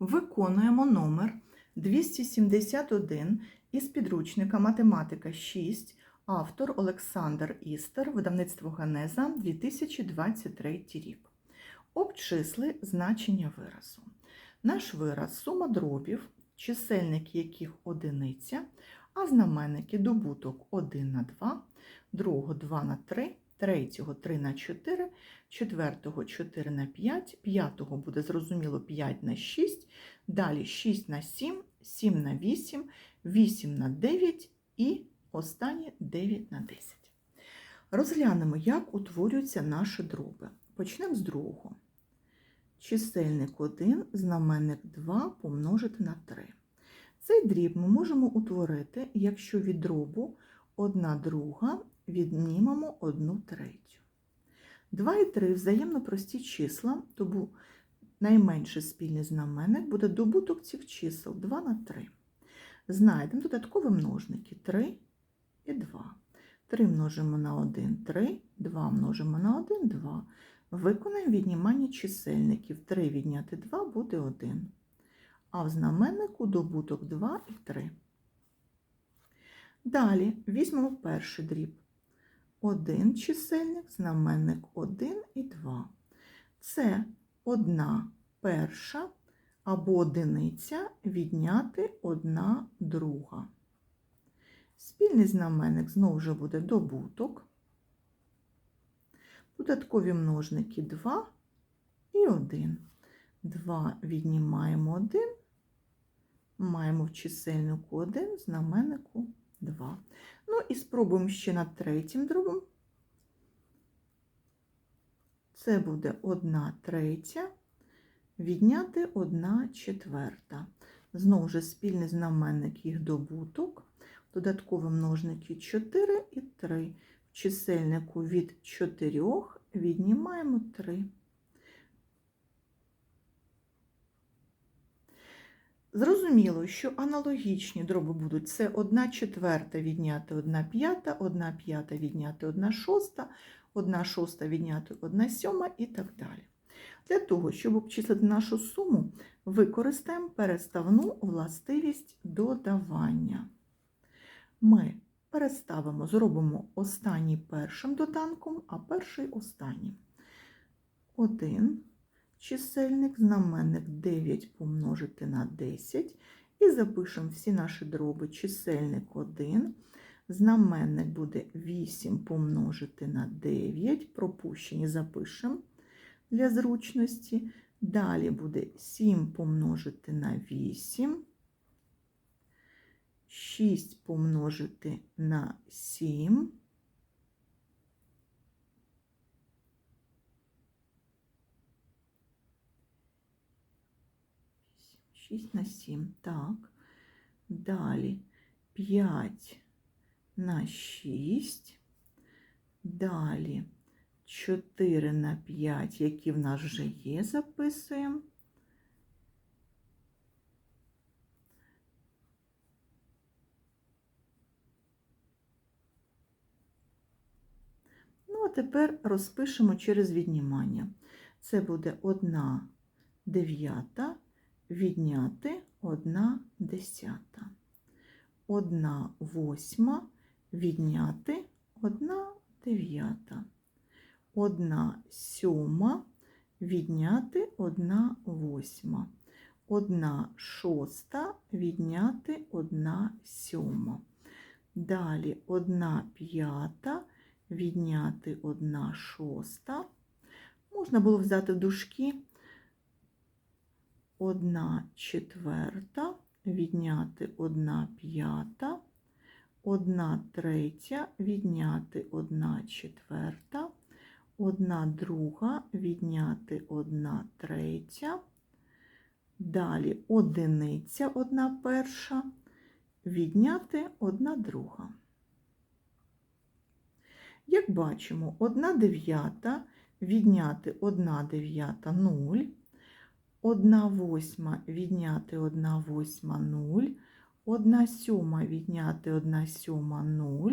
Виконуємо номер 271 із підручника Математика 6, автор Олександр Істер, видавництво Генеза 2023 рік. Обчисли значення виразу. Наш вираз сума дробів, чисельник яких одиниця, а знаменники добуток 1 на 2, другого 2 на 3, третього 3 на 4, четвертого 4 на 5, п'ятого буде зрозуміло 5 на 6, далі 6 на 7, 7 на 8, 8 на 9 і останнє 9 на 10. Розглянемо, як утворюються наші дроби. Почнемо з другого. Чисельник 1, знаменник 2 помножити на 3. Цей дріб ми можемо утворити, якщо від дробу 1 друга віднімемо 1 третю. 2 і 3 взаємно прості числа, тому найменший спільний знаменник буде добуток цих чисел 2 на 3. Знайдемо додаткові множники 3 і 2. 3 множимо на 1 3, 2 множимо на 1 2. Виконаємо віднімання чисельників. 3 відняти 2 буде 1. А в знаменнику добуток 2 і 3. Далі візьмемо перший дріб. 1 чисельник, знаменник 1 і 2. Це одна перша або одиниця відняти одна друга. Спільний знаменник знову ж буде добуток. Додаткові множники 2 і 1. 2 віднімаємо 1, маємо в чисельнику 1, знаменнику 2. Ну і спробуємо ще над третім дробом. Це буде 1 третя, відняти 1 четверта. Знову ж спільний знаменник їх добуток. Додаткові множники 4 і 3. В чисельнику від 4 віднімаємо 3. Зрозуміло, що аналогічні дроби будуть це 1 четверта відняти 1 п'ята, 1 п'ята відняти 1 шоста, 1 шоста відняти 1 сьома і так далі. Для того, щоб обчислити нашу суму, використаємо переставну властивість додавання. Ми переставимо, зробимо останній першим доданком, а перший останнім. 1 чисельник, знаменник 9 помножити на 10. І запишемо всі наші дроби. Чисельник 1, знаменник буде 8 помножити на 9. Пропущені запишемо для зручності. Далі буде 7 помножити на 8. 6 помножити на 7. 6 на 7. Так. Далі 5 на 6. Далі 4 на 5, які в нас вже є, записуємо. Ну, а тепер розпишемо через віднімання. Це буде 1 дев'ята відняти 1 десята. 1 восьма відняти 1 дев'ята. 1 сьома відняти 1 восьма. 1 шоста відняти 1 сьома. Далі 1 п'ята відняти 1 шоста. Можна було взяти в дужки 1 четверта, відняти 1 п'ята, 1 третя, відняти 1 четверта, 1 друга, відняти 1 третя, далі одиниця 1 перша, відняти 1 друга. Як бачимо, 1 дев'ята відняти 1 дев'ята 0, 1 восьма відняти 1 восьма 0, 1 сьома відняти 1 сьома 0,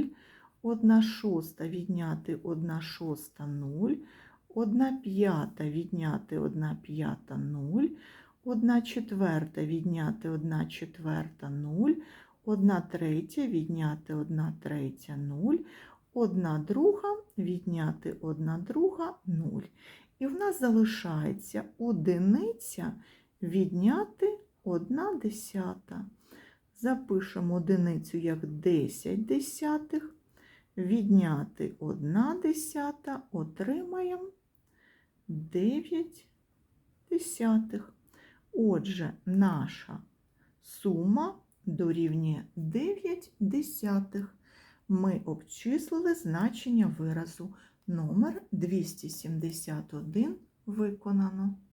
1 шоста відняти 1 шоста 0, 1 п'ята відняти 1 п'ята 0, 1 четверта відняти 1 четверта 0, 1 третя відняти 1 третя 0, 1 друга відняти 1 друга 0. І в нас залишається одиниця відняти 1 десята. Запишемо одиницю як 10 десятих, відняти 1 десята, отримаємо 9 десятих. Отже, наша сума дорівнює 9 десятих. Ми обчислили значення виразу номер 271 виконано.